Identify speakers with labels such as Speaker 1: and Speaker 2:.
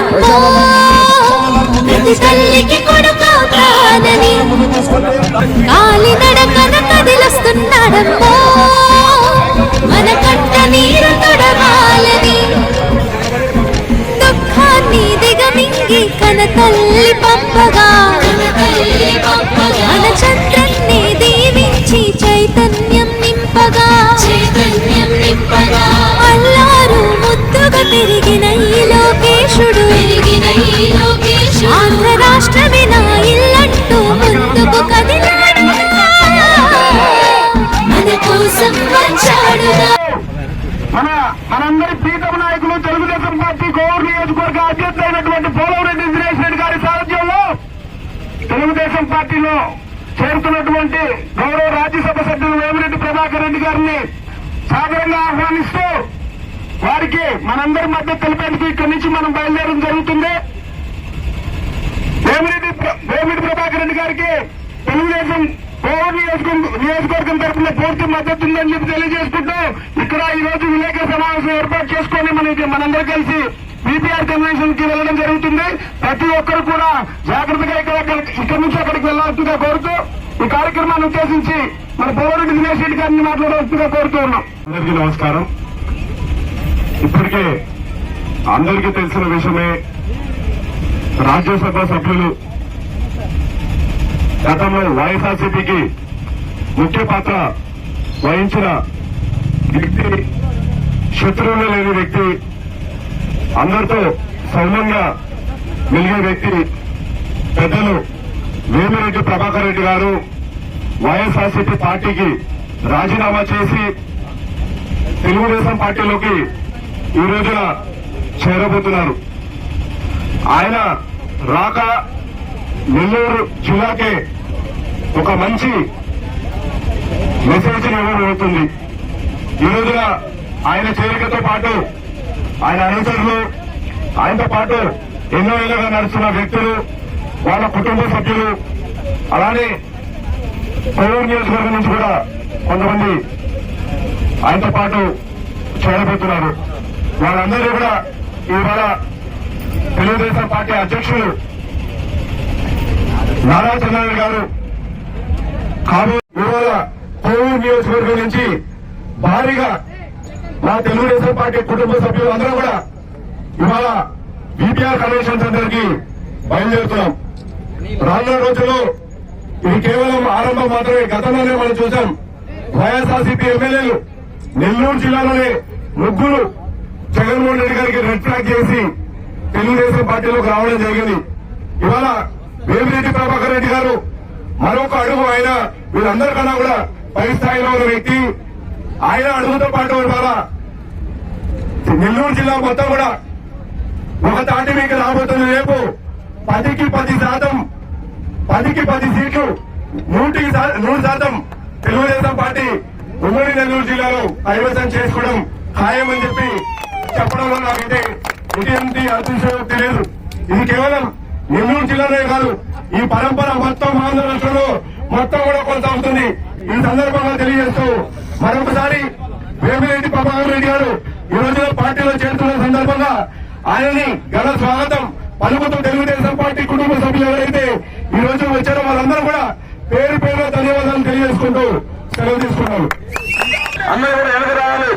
Speaker 1: వచ్చాడమ్మో ప్రతి తల్లికి కొడుకవుతానని కాలి నడకన కదిలొస్తున్నాడమ్మో మన కంట నీరు తొడవాలని దుఃఖాన్ని దిగమింగి కన తల్లి పంపగా మన చంద్రన్ని దీవించి చైతన్యం నింపగా. చైతన్యం నింపగా. అల్లారు ముద్దుగా పెరిగిన
Speaker 2: తెలుగుదేశం పార్టీలో చేరుతున్నటువంటి గౌరవ రాజ్యసభ సభ్యులు వేమిరెడ్డి ప్రభాకర్ రెడ్డి గారిని సాదరంగా ఆహ్వానిస్తూ వారికి మనందరి మధ్య తెలిపేందుకు ఇక్కడి నుంచి మనం బయలుదేరడం జరుగుతుంది. వేమిరెడ్డి వేమిరెడ్డి ప్రభాకర్ రెడ్డి గారికి తెలుగుదేశం కోవూరు నియోజకవర్గం నియోజకవర్గం తరఫున పూర్తి మద్దతు ఉందని చెప్పి తెలియజేసుకుంటూ ఇక్కడ ఈ రోజు విలేకరి సమావేశం ఏర్పాటు చేసుకొని మనకి మనందరూ కలిసి బీపీఆర్ కన్వెన్షన్కి వెళ్ళడం జరుగుతుంది. ప్రతి ఒక్కరు కూడా జాగ్రత్తగా ఇక్కడ ఇక్కడి నుంచి అక్కడికి వెళ్ళాల్సిందిగా కోరుతూ ఈ కార్యక్రమాన్ని ఉద్దేశించి మన పోవరెడ్డి దినేష్ రెడ్డి గారిని మాట్లాడవలసిందిగా కోరుతూ ఉన్నాం. అందరికీ నమస్కారం. ఇప్పటికే అందరికీ తెలిసిన విషయమే రాజ్యసభ సభ్యులు గతంలో వైఎస్ఆర్సీపీకి ముఖ్య పాత్ర వహించిన వ్యక్తి శత్రువులు లేని వ్యక్తి అందరితో సౌమ్యంగా మెలిగే వ్యక్తి పెద్దలు వేమిరెడ్డి ప్రభాకర్ రెడ్డి గారు వైఎస్ఆర్సీపీ పార్టీకి రాజీనామా చేసి తెలుగుదేశం పార్టీలోకి ఈ రోజున చేరబోతున్నారు. ఆయన రాక నెల్లూరు జిల్లాకే ఒక మంచి మెసేజ్ ఇవ్వబోతుంది. ఈ రోజున ఆయన చేరికతో పాటు ఆయన అనుచరులు ఆయనతో పాటు ఎన్నో ఏళ్ళుగా నడుస్తున్న వ్యక్తులు వాళ్ళ కుటుంబ సభ్యులు అలానే కోవూరు నియోజకవర్గం నుంచి కూడా కొంతమంది ఆయనతో పాటు చేరబోతున్నారు. వాళ్ళందరూ కూడా ఇవాళ తెలుగుదేశం పార్టీ అధ్యక్షులు నారా చంద్రబాబు గారు కాబోయే ఇవాళ కోవూరు నియోజకవర్గం నుంచి భారీగా మా తెలుగుదేశం పార్టీ కుటుంబ సభ్యులు అందరూ కూడా ఇవాళ బీపీఆర్ కన్వెన్షన్ సెంటర్కి బయలుదేరుతున్నాం. రానున్న రోజుల్లో ఇది కేవలం ఆరంభం మాత్రమే గతంలోనే మనం చూసాం. వైఎస్ఆర్సీపీ ఎమ్మెల్యేలు నెల్లూరు జిల్లాలోనే ముగ్గురు జగన్మోహన్ రెడ్డి గారికి రెడ్ ఫ్లాగ్ చేసి తెలుగుదేశం పార్టీలోకి రావడం జరిగింది. ఇవాళ వేమిరెడ్డి ప్రభాకర్ రెడ్డి గారు మరొక అడుగు ఆయన వీళ్ళందరికన్నా కూడా పై స్థాయిలో ఉన్న వ్యక్తి ఆయన అడుగుతో పాటు బాబా. నెల్లూరు జిల్లా మొత్తం కూడా ఒక తాటి మీకు రాబోతుంది. రేపు పదికి పది శాతం పదికి పది సీట్లు నూటికి నూరు శాతం తెలుగుదేశం పార్టీ ఉమ్మడి నెల్లూరు జిల్లాలో కైవసం చేసుకోవడం ఖాయమని చెప్పి చెప్పడంలో నాకైతే ఇటువంటి అదృష్టం తెలియదు ఇది కేవలం నెల్లూరు జిల్లాలోనే కాదు ఈ పరంపర మొత్తం ఆంధ్ర రాష్ట్రంలో మొత్తం కూడా కొనసాగుతుంది. ఈ సందర్భంగా తెలియజేస్తూ మరొకసారి వేమిరెడ్డి ప్రభాకర్ రెడ్డి గారు ఈ రోజున పార్టీలో చేరుతున్న సందర్భంగా ఆయనని ఘన స్వాగతం. పలుకుతూ తెలుగుదేశం పార్టీ కుటుంబ సభ్యులు ఎవరైతే ఈ రోజు వచ్చారో వాళ్ళందరూ కూడా పేరు పేరు ధన్యవాదాలు తెలియజేసుకుంటూ సెలవు తీసుకున్నారు. అందరూ కూడా రావాలి.